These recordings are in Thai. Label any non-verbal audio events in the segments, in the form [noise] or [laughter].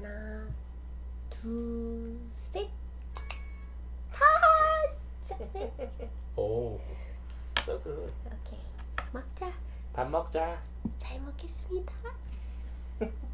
하나, 둘, 셋, 다. [laughs] 오, so 오케이, 먹자. 밥 먹자. 잘 먹겠습니다. [laughs]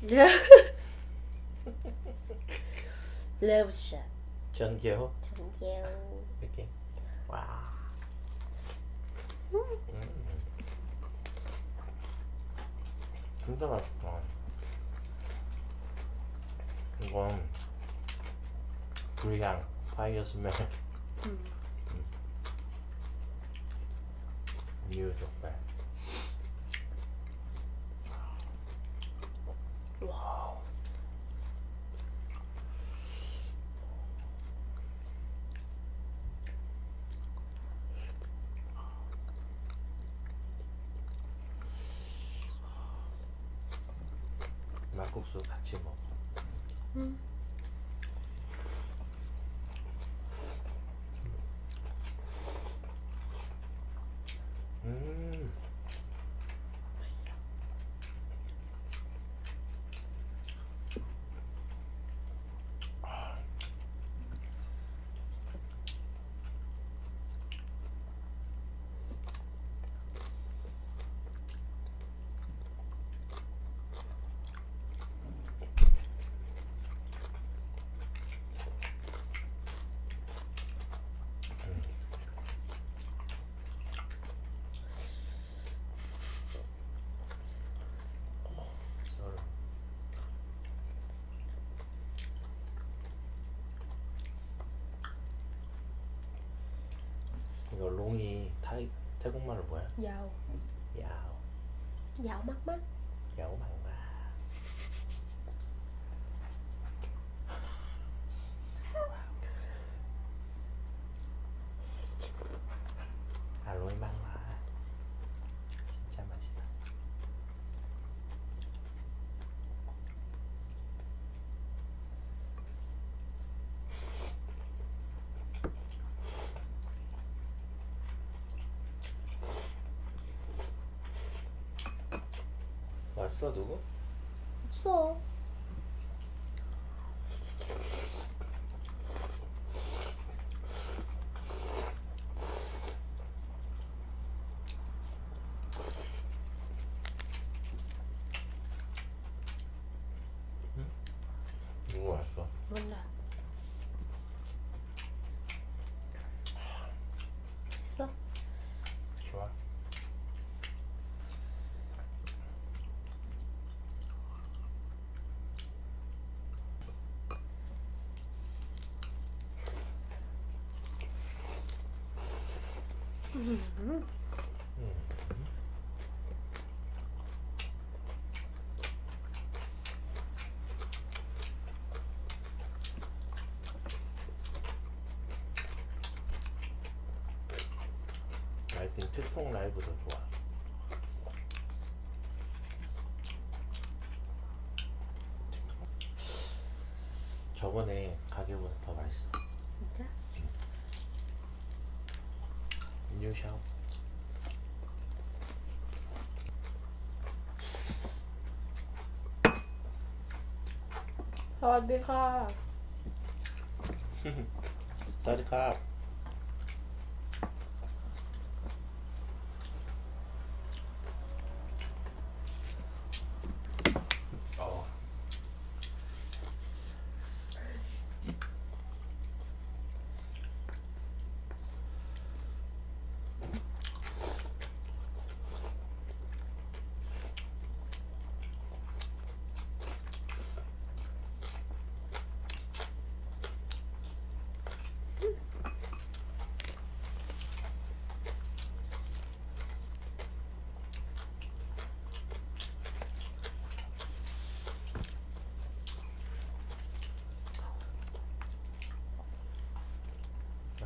[laughs] 러브샷. 전개호 전개우. 이렇게. 와. 음. 진짜 맛있다. 이건 불향, 파이어 스멜, 음. 뉴 족발. 와. 막국수 같이 먹어. 음. 태국말로 뭐야? 야오. 야오 야오 막막. 야오 망마 왔어 누구? 없어. 누구 왔어? 몰라. 있어? 좋아 음. 하여튼 트통 라이브 더 좋아 สวัสดีค่ะ สวัสดีครับ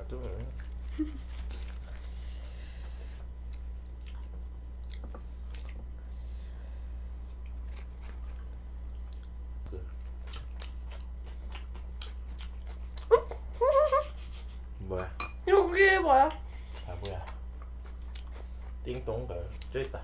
놔둬. 그. 뭐야? 여기 뭐야? 아, 바보야. 띵동가. 저기 있다.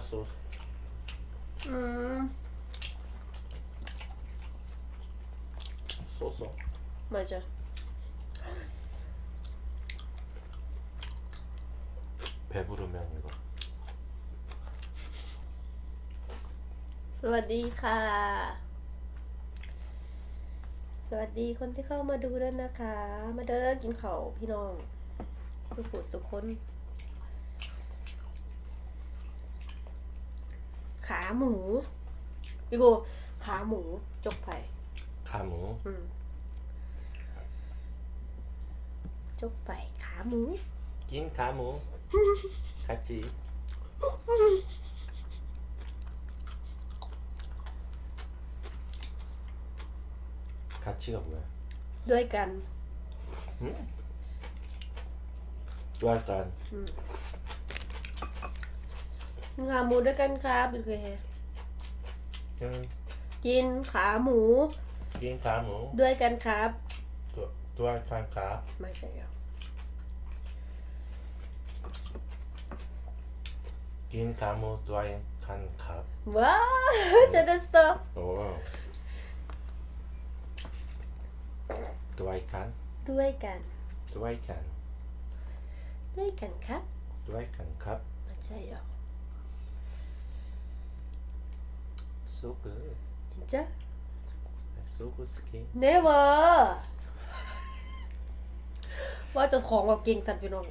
sauce. Mm. So so. 맞 아. 배부르면 이 거. สวัสดีค่ะ สวัสดีคนที่เข้ามาดูด้วยนะคะ มาเด้อกินเขาพี่น้อง สุขุสุขคน ขาหมูพี่กูขาหมูจกไผ่ 가무 อืมจกไผ่ขาหมู 긴 가무 [laughs] 같이 같이가 뭐야? ด้วยกัน 응? 좋아할단 ขาหมูด้วยกันครับโอเคยังกินขาหมู กินขาหมูด้วยกันครับ ตัวตัวครับไม่ใช่หรอกินขาหมูตัวกันครับว้าวจะได้สตอโอ้ตัวกันด้วยกันด้วยกันด้วยกันครับด้วยกันครับไม่ใช่หรอ So good จริงจ้ะ So good skin never ว่าเจะของกับเก่งสัตว์พี่น้อง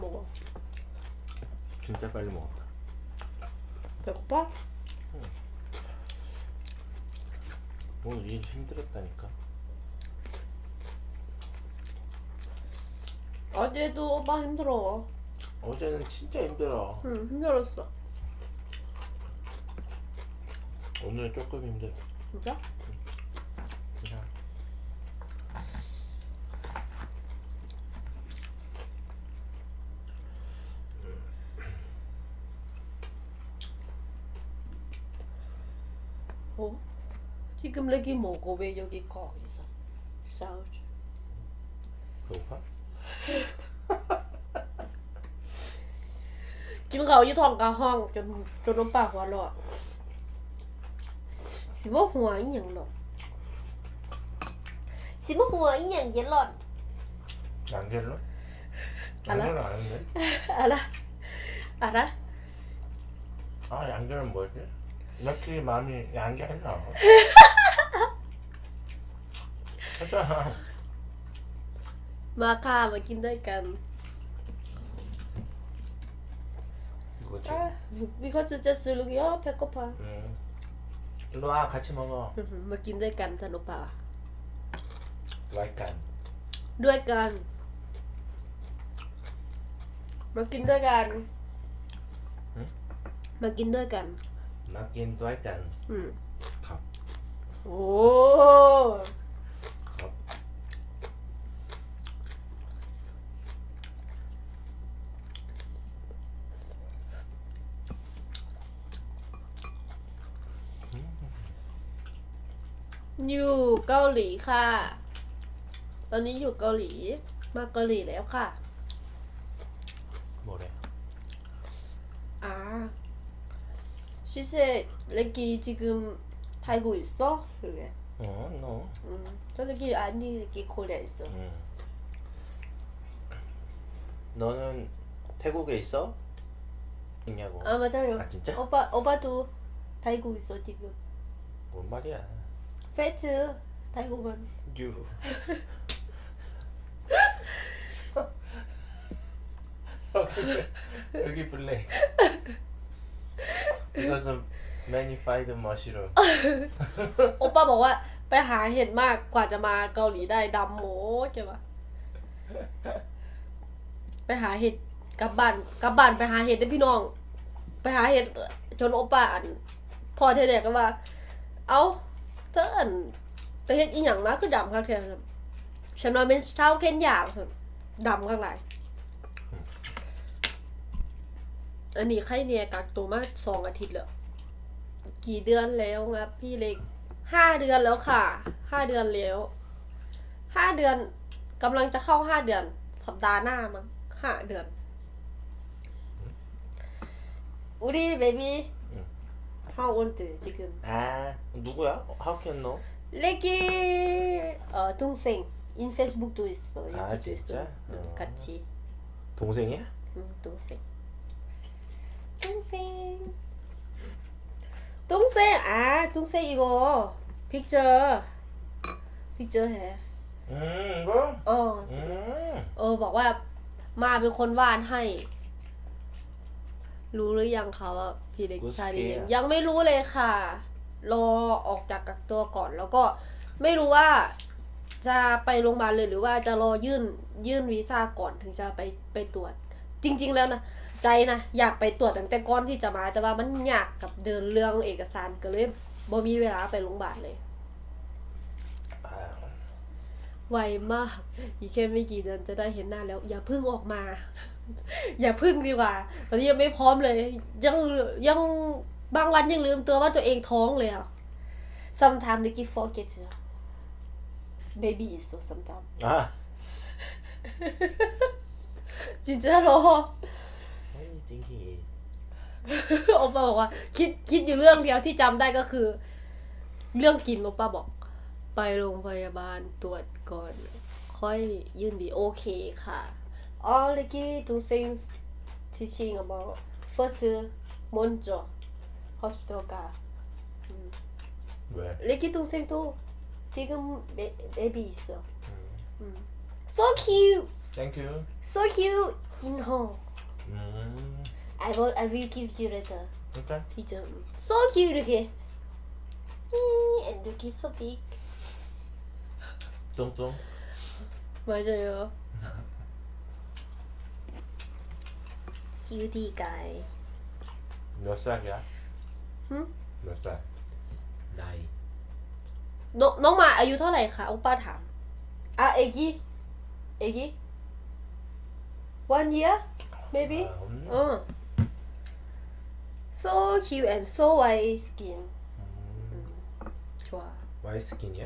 먹어. 진짜 빨리 먹었다. 배고파? 오늘 일 힘들었다니까. 어제도 오빠 힘들어. 어제는 진짜 힘들어. 응, 힘들었어. 오늘 조금 힘들어. 진짜? 지금 레기 먹어 왜 여기 거기서 싸우지 배고파? กินข้าวอยู่ท้องกลางห้องจนจนน้ำปากหัวเราะสิบ่หัวอีหยังหรอกสิบ่หัวอีหยังเย็นหลอด 양젤로? 알아? 양젤은 아는데? อะไรอะไร 아 양젤은 뭐지? 며칠 마음이 양젤했나? 했잖아 มาค่ะมากินด้วยกัน 이거지 อ่ะมีคนจะจะซื้อลูกย่อแพ็กก็พา 응 일로와 같이 먹어 อื้อหือมากินด้วยกันท่านโอปา 와이깐 ด้วยกัน มากินด้วยกัน หืม มากินด้วยกัน 맡긴 또 와이깐 อืม 갑 โอ้ อยู่เกาหลีค่ะ ตอนนี้อยู่เกาหลี มาเกาหลีแล้วค่ะ 뭐래? 아, 시세 렉기 지금 달고 있어? 그게. 어, 너. 응. 저 렉기 아니 렉기 코리아 있어. 응. 너는 태국에 있어? 있냐고. 아 맞아요. 아, 진짜? 오빠 오빠도 달고 있어 지금. 뭔 말이야? 페트 달고만. 유. 여기, 여기 블랙. 이것은 매니파이드 머시룸. 오빠 บอกว่า ไปหาเห็ดมากกว่าจะมาเกาหลีได้ดำโหมดแกวะไปหาเห็ดกลับบ้านกลับบ้านไปหาเห็ดได้อพี่น้อง ไปหาเห็ดจนโอป้าอันพอเทเด็กก็ว่า เอา เธออันไปเห็ดอีหยังนะคือดำข้างเทียมฉันว่าเป็นชาวเคนยาซั่นดำข้างในอันนี้ใครเนี่ยกักตัวมาสองอาทิตย์แล้วกี่เดือนแล้วครับ พี่เล็กห้าเดือนแล้วค่ะห้าเดือนแล้วห้าเดือนกำลังจะเข้าห้าเดือน สัปดาห์หน้ามั้งห้าเดือนอุดิเบบี้ 응. how old 지금 아 누구야? How can know? 레기 어 동생 인 페이스북도 있어 아, 여기도 진짜? 있어 응, 어. 같이 동생이야? 응 동생 동생 동생 아 동생 이거 픽처 픽처 해 음 이거? 어, 음 เออ บอกว่ามาเป็นคนวาดให้ รู้หรือยังคะว่าพี่เด็กชายดียังไม่รู้เลยค่ะ รอออกจากกักตัวก่อนแล้วก็ไม่รู้ว่าจะไปโรงพยาบาลเลยหรือว่าจะรอยื่นยื่นวีซ่าก่อนถึงจะไปไปตรวจ จริง ๆ แล้วนะใจนะอยากไปตรวจตั้งแต่ก่อนที่จะมา แต่ว่ามันยากกับเดินเรื่องเอกสารก็เลยบ่มีเวลาไปโรงพยาบาลเลย 아, ไวมาก อีกแค่ไม่กี่เดือนจะได้เห็นหน้าแล้ว อย่าพึ่งออกมา อย่าพึ่งดีกว่า ตอนนี้ยังไม่พร้อมเลย ยังยังบางวันยังลืมตัวว่าตัวเองท้องเลยอะ sometimes they give forget baby is so sometimes อะจริงจ้าโรไม่มีจริงโอปาบอกว่า คิดคิดอยู่เรื่องเดียวที่จำได้ก็คือ เรื่องกินโอป้าบอก ไปโรงพยาบาลตรวจก่อน ค่อยยื่นดีโอเคค่ะอ๋อเมื่อกี้ two things teaching about first 먼저 hospital 가 왜? 레키 동생도 지금 내, 내비 있어 음. 음. so cute 땡큐 so cute 인호 음 I will I will give you later 그러니까 피자 so cute 이렇게 음, and look so big 똥똥 맞아요 cutie guy 몇 살이야? 응? 몇 살? 나이 น้องน้องหมาอายุเท่าไหร่คะโอป้าถาม อ่ะเอกี้เอกี้ one year maybe 아, 음. เออ so cute and so white skin 음. ชัว 와이스킨이야?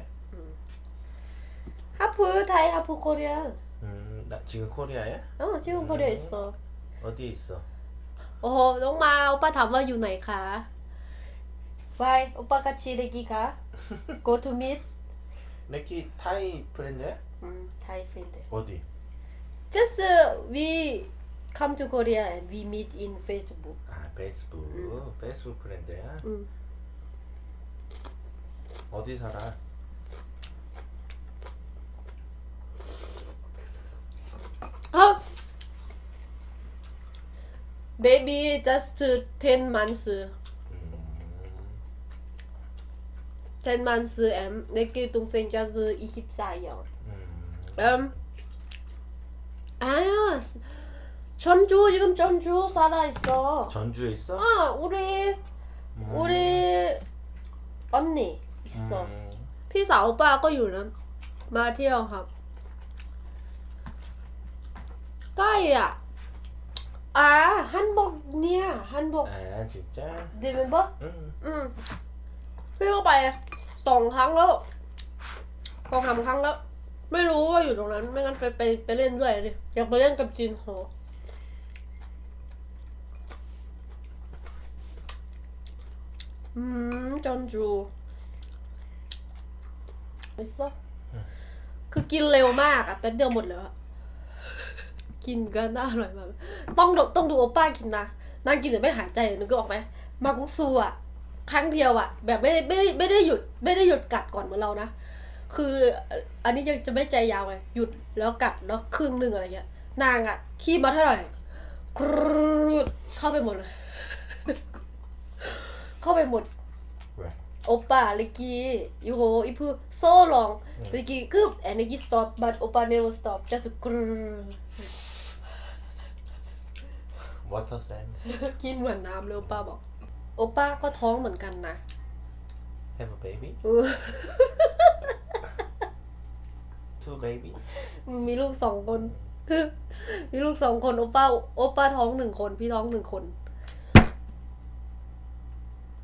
하프 타이 하프 코리아. 음, 나 지금 코리아야? 어 지금 음. 코리아 있어. 어디에 있어? 어 정말 오빠 담아 유나이 가. 와이 오빠 같이 레기 가. [laughs] Go to meet. 레키 타이 브랜드? 음 타이 브랜드. 어디? Just uh, we come to Korea and we meet in Facebook. 아 페이스북, 음. 페이스북 브랜드야. 음. 어디 살아? Baby just ten months. Ten months em 내게 동생 just 24년. 음. 아유 전주 지금 전주 살아 있어. 전주에 있어? 아 우리 음. 우리 언니 있어. 음. 피사 오빠가 유는 마티형 학. 까이야. ที่ยวครับ ใกล้อ่ะ อ่าฮันบอกเนี่ยฮันบอก 아 진짜? เดมินบอ 응. อืมพี่ก็ไปสองครั้งแล้วสองสามครั้งแล้ว ไม่รู้ว่าอยู่ตรงนั้น ไม่งั้นไปไปไปเล่นด้วยดิอยากไปเล่นกับจินโฮอืมจอนจูไม่ซะคือกินเร็วมากอะแป๊บเดียวหมดเลยอะ กินก็น่าอร่อยมากต้องต้องดูโอป้ากินนะนางกินแต่ไม่หายใจนึกออกไหมมากุซูอะครั้งเดียวอะ แบบไม่ได้ไม่ได้ม่ได้หยุดไม่ได้หยุดกัดก่อนเหมือนเรานะคืออันนี้จะจะไม่ใจยาวไงหยุดแล้วกัดแล้วครึ่งหนึ่งอะไรเงี้ยนางอะขี้มาเท่าไหร่ครูดเข้าไปหมดเลย เข้าไปหมดโอป้าลิกี้ยูโฮอีพูโซลองลิกี้กึบแอนลิกี้สต็อปบัตโอป้าเนเวอร์สต็อปจะสุกรู นเหมือนน้ำเลยโอป้าบอก โอป้าก็ท้องเหมือนกันนะ have a baby เออ two baby มีลูกสองคน มีลูกสองคนโอป้า โอป้าท้องหนึ่งคน พี่ท้องหนึ่งคน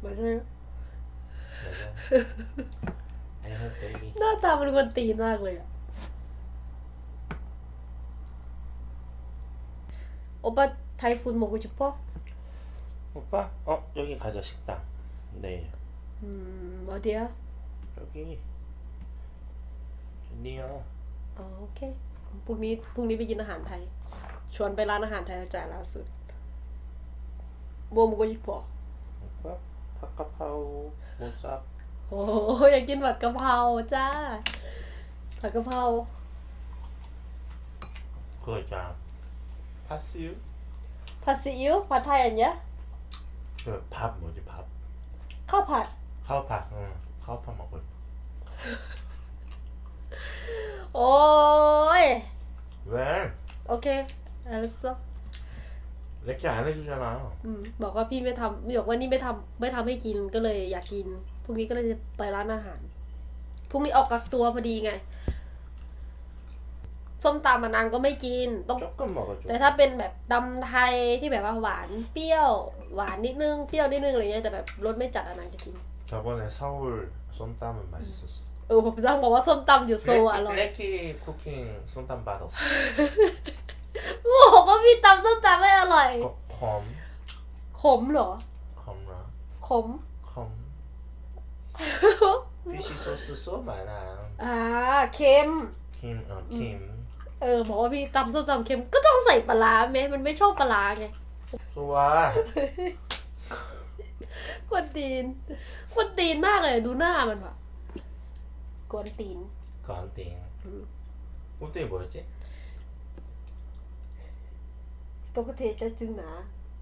ไม่ใช่ I have baby หน้าตาเป็นคนตีนมากเลยอะโอป้า ไทยฟูนโมกุจุปะ 오빠 어 여기 가자 식당 네 อืมอเดีย 여기 좋네요 อ๋อโอเค พรุ่งนี้ พรุ่งนี้ไปกินอาหารไทย ชวนไปร้านอาหารไทยจ่ายล่าสุดโบโมกุจุปะ 오빠 ผักกะเพรา 모삽 โอ้โหอยากกินผัดกะเพราจ้า ผัดกะเพรา 그거 있잖아 파스유 ผัดซีอิ๊วผัดไทยอันเนี้ย 그밥 뭐지 밥 ข้าวผัด 카우파 응 카우파 먹을 โอ้ย 왜 โอเคเอาละซะ 이렇게 안 해주잖아 อืมบอกว่าพี่ไม่ทำบอกว่านี่ไม่ทำไม่ทำให้กินก็เลยอยากกิน พรุ่งนี้ก็เลยจะไปร้านอาหาร พรุ่งนี้ออกกักตัวพอดีไง ส้มตำมานางก็ไม่กิน ต้อง 조금 먹어줘 แต่ถ้าเป็นแบบตำไทยที่แบบว่าหวานเปรี้ยว หวานนิดนึง เปรี้ยวนิดนึงอะไรเงี้ย แต่แบบรสไม่จัดอะนางจะกิน 저번에 서울 쏨땀은 맛있었어 เออผมต้องบอกว่าส้มตำอยู่โซลอร่อย 블랙키 쿠킹 쏨땀 바로 บอกว่าพี่ตำส้มตำไม่อร่อย 컴 ขมเหรอ 컴라 ขม 컴 피시 소스 소 많아 อ่าเค็ม 김어김 เออบอกว่าพี่ตำส้มตำเค็มก็ต้องใส่ปลาร้าไหมมันไม่ชอบปลาร้าไง 좋아 กวนตีนกวนตีนมากเลยดูหน้ามันว่ะกวนตีน 건띵 음. 꼴등이 뭐였지? โตกเทจะจึงหนา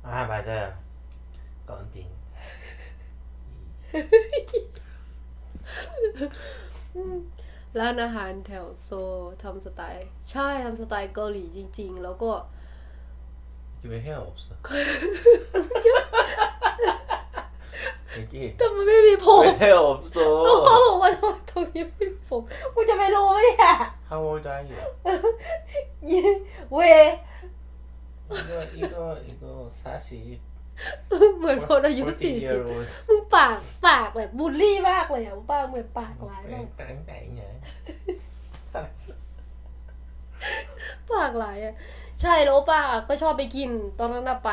아 맞아요 건띵 ร้านอาหารแถวโซลทำสไตล์ ใช่ทำสไตล์เกาหลีจริง ๆ แล้วก็ 여기 왜 헤어 없어? 여기 แต่มันไม่มีผม 왜 헤어 ก็พ่อ 없어? บอกว่าตรงนี้ไม่มีผมกูจะไปรู้ไหมเนี่ย How old are you? เว 이거 이거 이거 40 เหมือนคนอายุสี่สิบมึงปากปากแบบบูลลี่มากเลยอะป้าเหมือนปากร้ายมากตั้งใจไงปากหลายอะ ใช่แล้วป้าก็ชอบไปกิน ตอนนั้นไป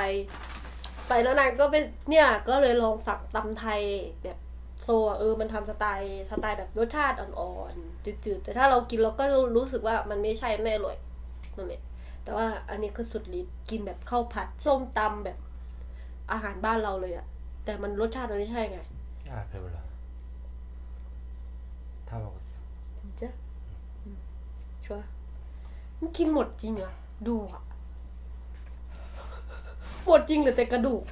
ไปแล้วนางก็เป็นเนี่ยก็เลยลองสั่งตำไทยแบบโซเออมันทำสไตล์สไตล์แบบรสชาติอ่อนๆจืดๆแต่ถ้าเรากินเราก็รู้สึกว่ามันไม่ใช่ไม่อร่อยนั่นแหละแต่ว่าอันนี้คือสุดฤทธิ์กินแบบข้าวผัดส้มตำแบบ อาหารบ้านเราเลยอะแต่มันรสชาติมันไม่ใช่ไง 아 배불러 다 먹었어 จ้ะอืมชัวร์มันกินหมดจริงเหรอะดูอะหมดจริงเหรือแต่กระดูก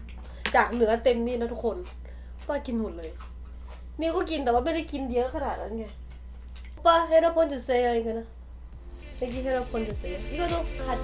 จากเหนือเต็มนี่นะทุกคนป้ากินหมดเลย นี่ก็กินแต่ว่าไม่ได้กินเยอะขนาดนั้นไงป้าเฮโรพอนจุเซยกันนะเมื่อกี้เฮโรพอนจุเซยอีกก็ต้องขัด